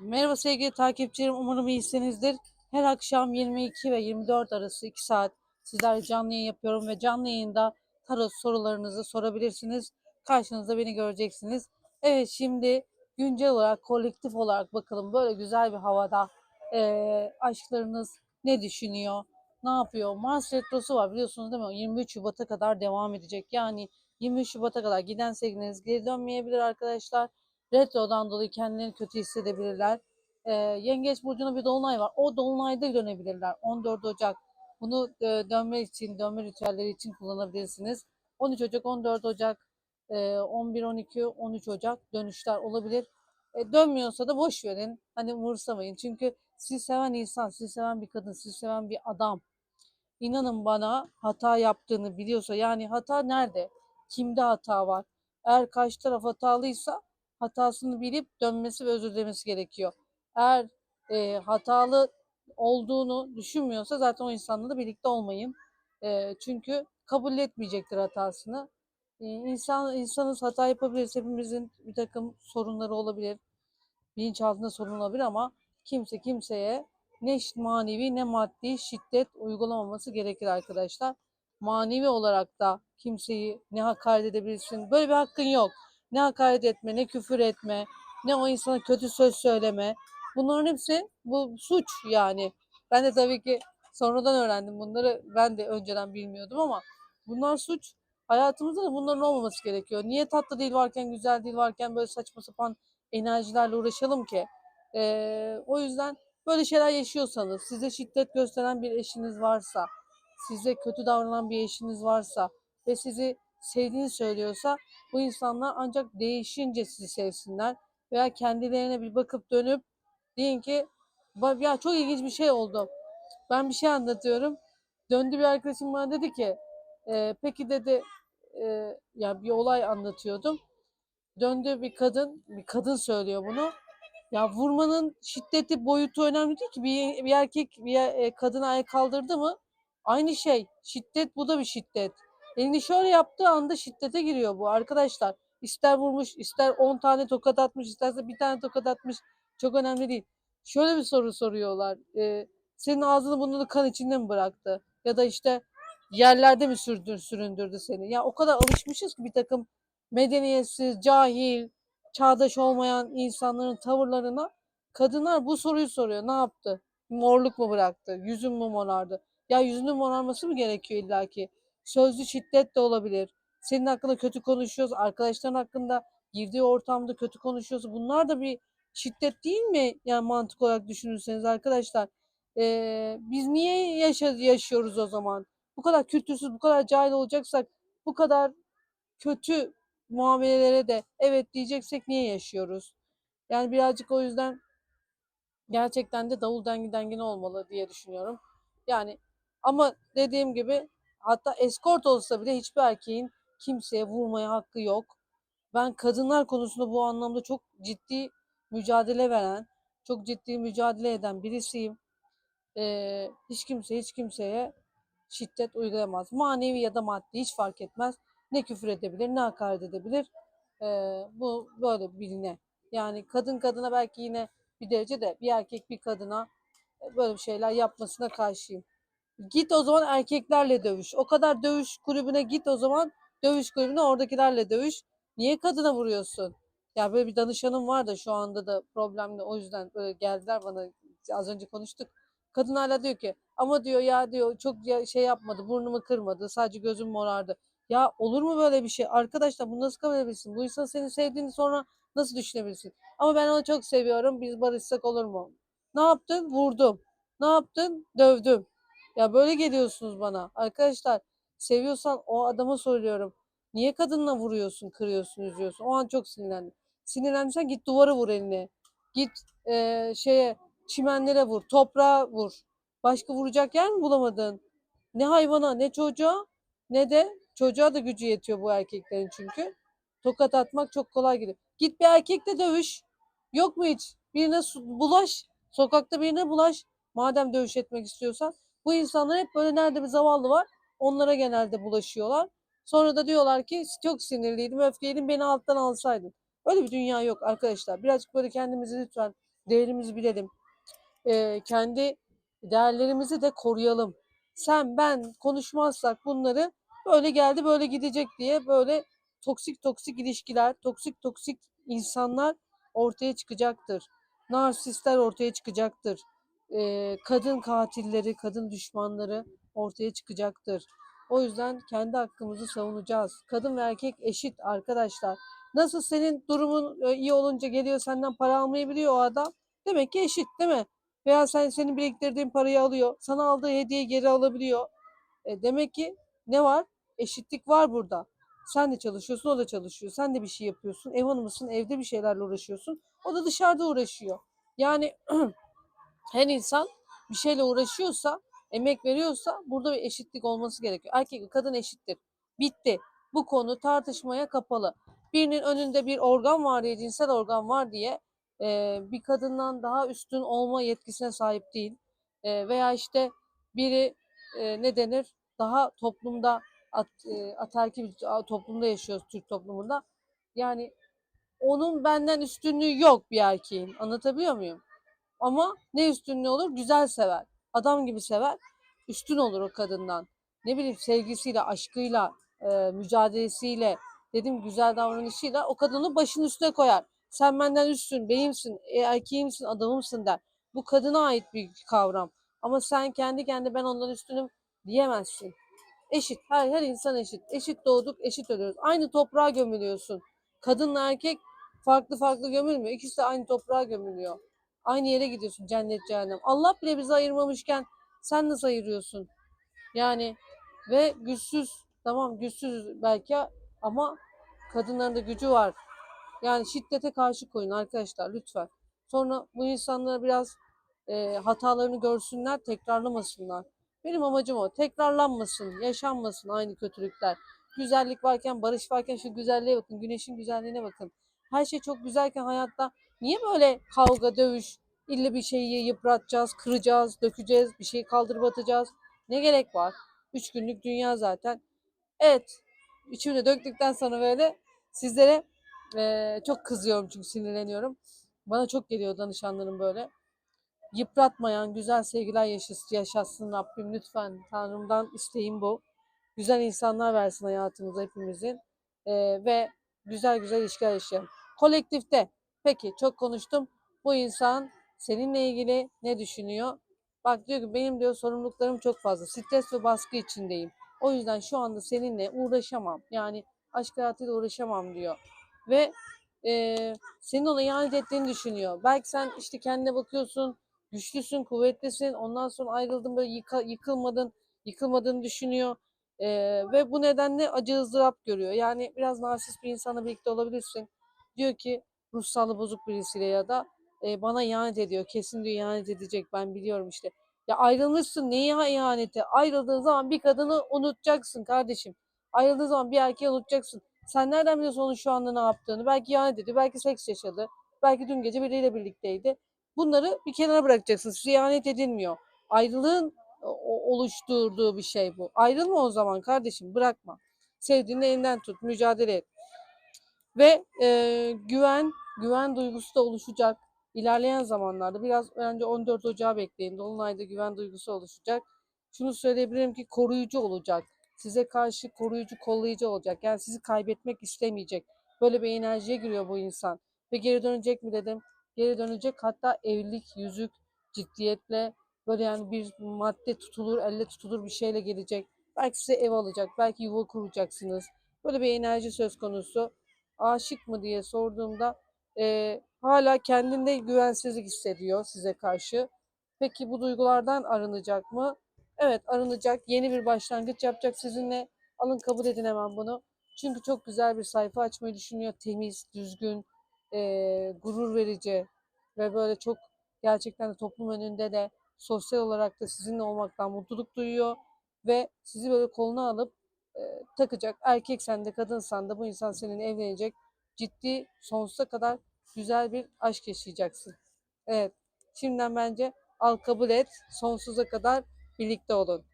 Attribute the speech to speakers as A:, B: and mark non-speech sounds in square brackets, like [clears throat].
A: Merhaba sevgili takipçilerim. Umarım iyisinizdir. Her akşam 22 ve 24 arası 2 saat sizlerle canlı yayın yapıyorum ve canlı yayında tarot sorularınızı sorabilirsiniz. Karşınızda beni göreceksiniz. Evet şimdi güncel olarak kolektif olarak bakalım böyle güzel bir havada eee, aşklarınız ne düşünüyor? Ne yapıyor? Mars Retrosu var biliyorsunuz değil mi? 23 Şubat'a kadar devam edecek. Yani 23 Şubat'a kadar giden sevgiliniz geri dönmeyebilir arkadaşlar. Retrodan dolayı kendilerini kötü hissedebilirler. Ee, Yengeç Burcu'nun bir dolunay var. O dolunayda dönebilirler. 14 Ocak. Bunu e, dönme için, dönme ritüelleri için kullanabilirsiniz. 13 Ocak, 14 Ocak, e, 11, 12, 13 Ocak dönüşler olabilir. E, dönmüyorsa da boş verin. Hani umursamayın. Çünkü sizi seven insan, sizi seven bir kadın, sizi seven bir adam. İnanın bana hata yaptığını biliyorsa yani hata nerede? Kimde hata var? Eğer karşı taraf hatalıysa hatasını bilip dönmesi ve özür dilemesi gerekiyor. Eğer e, hatalı olduğunu düşünmüyorsa zaten o insanla da birlikte olmayın. E, çünkü kabul etmeyecektir hatasını. E, insan insanız hata yapabiliriz. Hepimizin bir takım sorunları olabilir. Bilinçaltında sorun olabilir ama kimse kimseye ne manevi ne maddi şiddet uygulamaması gerekir arkadaşlar. Manevi olarak da kimseyi ne hakaret edebilirsin. Böyle bir hakkın yok. Ne hakaret etme, ne küfür etme, ne o insana kötü söz söyleme. Bunların hepsi bu suç yani. Ben de tabii ki sonradan öğrendim bunları. Ben de önceden bilmiyordum ama bunlar suç. Hayatımızda da bunların olmaması gerekiyor. Niye tatlı değil varken, güzel değil varken böyle saçma sapan enerjilerle uğraşalım ki? Ee, o yüzden böyle şeyler yaşıyorsanız, size şiddet gösteren bir eşiniz varsa, size kötü davranan bir eşiniz varsa ve sizi sevdiğini söylüyorsa bu insanlar ancak değişince sizi sevsinler veya kendilerine bir bakıp dönüp deyin ki "Ba- ya çok ilginç bir şey oldu. Ben bir şey anlatıyorum. Döndü bir arkadaşım bana dedi ki "E, peki dedi e, ya bir olay anlatıyordum. Döndü bir kadın, bir kadın söylüyor bunu. Ya vurmanın şiddeti boyutu önemli değil ki. Bir, bir erkek bir e, kadına el kaldırdı mı aynı şey. Şiddet bu da bir şiddet. Elini şöyle yaptığı anda şiddete giriyor bu arkadaşlar. İster vurmuş, ister 10 tane tokat atmış, isterse bir tane tokat atmış. Çok önemli değil. Şöyle bir soru soruyorlar. Ee, senin ağzını burnunu kan içinde mi bıraktı? Ya da işte yerlerde mi sürdür, süründürdü seni? Ya o kadar alışmışız ki bir takım medeniyetsiz, cahil, çağdaş olmayan insanların tavırlarına kadınlar bu soruyu soruyor. Ne yaptı? Morluk mu bıraktı? Yüzün mü morardı? Ya yüzünün morarması mı gerekiyor illaki? Sözlü şiddet de olabilir. Senin hakkında kötü konuşuyoruz. Arkadaşların hakkında girdiği ortamda kötü konuşuyorsa bunlar da bir şiddet değil mi? Yani mantık olarak düşünürseniz arkadaşlar. Ee, biz niye yaşa yaşıyoruz o zaman? Bu kadar kültürsüz, bu kadar cahil olacaksak, bu kadar kötü muamelelere de evet diyeceksek niye yaşıyoruz? Yani birazcık o yüzden gerçekten de davul dengi dengine olmalı diye düşünüyorum. Yani ama dediğim gibi hatta eskort olsa bile hiçbir erkeğin kimseye vurmaya hakkı yok. Ben kadınlar konusunda bu anlamda çok ciddi mücadele veren, çok ciddi mücadele eden birisiyim. Ee, hiç kimse hiç kimseye şiddet uygulayamaz. Manevi ya da maddi hiç fark etmez. Ne küfür edebilir, ne hakaret edebilir. Ee, bu böyle biline. Yani kadın kadına belki yine bir derece de bir erkek bir kadına böyle şeyler yapmasına karşıyım. Git o zaman erkeklerle dövüş. O kadar dövüş kulübüne git o zaman dövüş kulübüne oradakilerle dövüş. Niye kadına vuruyorsun? Ya böyle bir danışanım var da şu anda da problemli o yüzden böyle geldiler bana az önce konuştuk. Kadın hala diyor ki ama diyor ya diyor çok ya- şey yapmadı burnumu kırmadı sadece gözüm morardı. Ya olur mu böyle bir şey? Arkadaşlar bunu nasıl kabul edebilirsin? Bu insan seni sevdiğini sonra nasıl düşünebilirsin? Ama ben onu çok seviyorum biz barışsak olur mu? Ne yaptın? Vurdum. Ne yaptın? Dövdüm. Ya böyle geliyorsunuz bana. Arkadaşlar seviyorsan o adama soruyorum. Niye kadınla vuruyorsun, kırıyorsun, üzüyorsun? O an çok sinirlendim. Sinirlendiysen git duvara vur eline. Git eee, şeye çimenlere vur, toprağa vur. Başka vuracak yer mi bulamadın? Ne hayvana, ne çocuğa, ne de çocuğa da gücü yetiyor bu erkeklerin çünkü. Tokat atmak çok kolay geliyor. Git bir erkekle dövüş. Yok mu hiç? Birine bulaş. Sokakta birine bulaş. Madem dövüş etmek istiyorsan. Bu insanlar hep böyle nerede bir zavallı var. Onlara genelde bulaşıyorlar. Sonra da diyorlar ki çok sinirliydim, öfkeliydim, beni alttan alsaydın. Öyle bir dünya yok arkadaşlar. Birazcık böyle kendimizi lütfen değerimizi bilelim. Eee, kendi değerlerimizi de koruyalım. Sen ben konuşmazsak bunları böyle geldi böyle gidecek diye böyle toksik toksik ilişkiler, toksik toksik insanlar ortaya çıkacaktır. Narsistler ortaya çıkacaktır. Eee, kadın katilleri, kadın düşmanları ortaya çıkacaktır. O yüzden kendi hakkımızı savunacağız. Kadın ve erkek eşit arkadaşlar. Nasıl senin durumun e, iyi olunca geliyor senden para almayı biliyor o adam. Demek ki eşit değil mi? Veya sen senin biriktirdiğin parayı alıyor. Sana aldığı hediyeyi geri alabiliyor. E, demek ki ne var? Eşitlik var burada. Sen de çalışıyorsun, o da çalışıyor. Sen de bir şey yapıyorsun. Ev hanımısın, evde bir şeylerle uğraşıyorsun. O da dışarıda uğraşıyor. Yani [clears throat] her insan bir şeyle uğraşıyorsa, emek veriyorsa burada bir eşitlik olması gerekiyor. Erkek ve kadın eşittir. Bitti. Bu konu tartışmaya kapalı. Birinin önünde bir organ var diye, cinsel organ var diye e, bir kadından daha üstün olma yetkisine sahip değil. E, veya işte biri e, ne denir daha toplumda at, e, ataerkil bir toplumda yaşıyoruz Türk toplumunda. Yani onun benden üstünlüğü yok bir erkeğin. Anlatabiliyor muyum? Ama ne üstünlüğü olur? Güzel sever. Adam gibi sever. Üstün olur o kadından. Ne bileyim sevgisiyle, aşkıyla, e, mücadelesiyle, dedim güzel davranışıyla o kadını başın üstüne koyar. Sen benden üstün, beyimsin, e, erkeğimsin, adamımsın der. Bu kadına ait bir kavram. Ama sen kendi kendine ben ondan üstünüm diyemezsin. Eşit. Her, her insan eşit. Eşit doğduk, eşit ölüyoruz. Aynı toprağa gömülüyorsun. Kadınla erkek farklı farklı gömülmüyor. İkisi de aynı toprağa gömülüyor. Aynı yere gidiyorsun cennet cehennem. Allah bile bizi ayırmamışken sen nasıl ayırıyorsun? Yani ve güçsüz tamam güçsüz belki ama kadınların da gücü var. Yani şiddete karşı koyun arkadaşlar lütfen. Sonra bu insanlara biraz e, hatalarını görsünler, tekrarlamasınlar. Benim amacım o. Tekrarlanmasın, yaşanmasın aynı kötülükler. Güzellik varken, barış varken şu güzelliğe bakın, güneşin güzelliğine bakın. Her şey çok güzelken hayatta niye böyle kavga, dövüş, illa bir şeyi yıpratacağız, kıracağız, dökeceğiz, bir şeyi kaldırıp atacağız. Ne gerek var? Üç günlük dünya zaten. Evet, içimde döktükten sonra böyle sizlere eee, çok kızıyorum çünkü sinirleniyorum. Bana çok geliyor danışanlarım böyle. Yıpratmayan güzel sevgiler yaşasın, yaşatsın Rabbim lütfen. Tanrım'dan isteğim bu. Güzel insanlar versin hayatımıza hepimizin. Eee, ve güzel güzel ilişkiler yaşayalım. Kolektifte. Peki çok konuştum. Bu insan seninle ilgili ne düşünüyor? Bak diyor ki benim diyor sorumluluklarım çok fazla. Stres ve baskı içindeyim. O yüzden şu anda seninle uğraşamam. Yani aşk hayatıyla uğraşamam diyor. Ve eee, senin ona ihanet ettiğini düşünüyor. Belki sen işte kendine bakıyorsun, güçlüsün, kuvvetlisin. Ondan sonra ayrıldın böyle yıka- yıkılmadın, yıkılmadığını düşünüyor. Eee, ve bu nedenle acı ızdırap görüyor. Yani biraz narsist bir insanla birlikte olabilirsin. Diyor ki ruh sağlığı bozuk birisiyle ya da e, bana ihanet ediyor. Kesin diyor ihanet edecek ben biliyorum işte. Ya ayrılmışsın neye ihaneti? Ayrıldığın zaman bir kadını unutacaksın kardeşim. Ayrıldığın zaman bir erkeği unutacaksın. Sen nereden biliyorsun onun şu anda ne yaptığını? Belki ihanet ediyor, belki seks yaşadı. Belki dün gece biriyle birlikteydi. Bunları bir kenara bırakacaksın. Size ihanet edilmiyor. Ayrılığın oluşturduğu bir şey bu. Ayrılma o zaman kardeşim bırakma. Sevdiğini elinden tut, mücadele et. Ve e, güven, güven duygusu da oluşacak. İlerleyen zamanlarda biraz önce 14 Ocağı bekleyin. Dolunay'da güven duygusu oluşacak. Şunu söyleyebilirim ki koruyucu olacak. Size karşı koruyucu, kollayıcı olacak. Yani sizi kaybetmek istemeyecek. Böyle bir enerjiye giriyor bu insan. Ve geri dönecek mi dedim. Geri dönecek. Hatta evlilik, yüzük, ciddiyetle böyle yani bir madde tutulur, elle tutulur bir şeyle gelecek. Belki size ev alacak, belki yuva kuracaksınız. Böyle bir enerji söz konusu. Aşık mı diye sorduğumda eee, hala kendinde güvensizlik hissediyor size karşı. Peki bu duygulardan arınacak mı? Evet arınacak. Yeni bir başlangıç yapacak sizinle. Alın kabul edin hemen bunu. Çünkü çok güzel bir sayfa açmayı düşünüyor. Temiz, düzgün, eee, gurur verici ve böyle çok gerçekten de toplum önünde de sosyal olarak da sizinle olmaktan mutluluk duyuyor ve sizi böyle koluna alıp eee, takacak. Erkeksen de kadınsan da bu insan seninle evlenecek. Ciddi sonsuza kadar güzel bir aşk yaşayacaksın. Evet. Şimdiden bence al kabul et. Sonsuza kadar birlikte olun.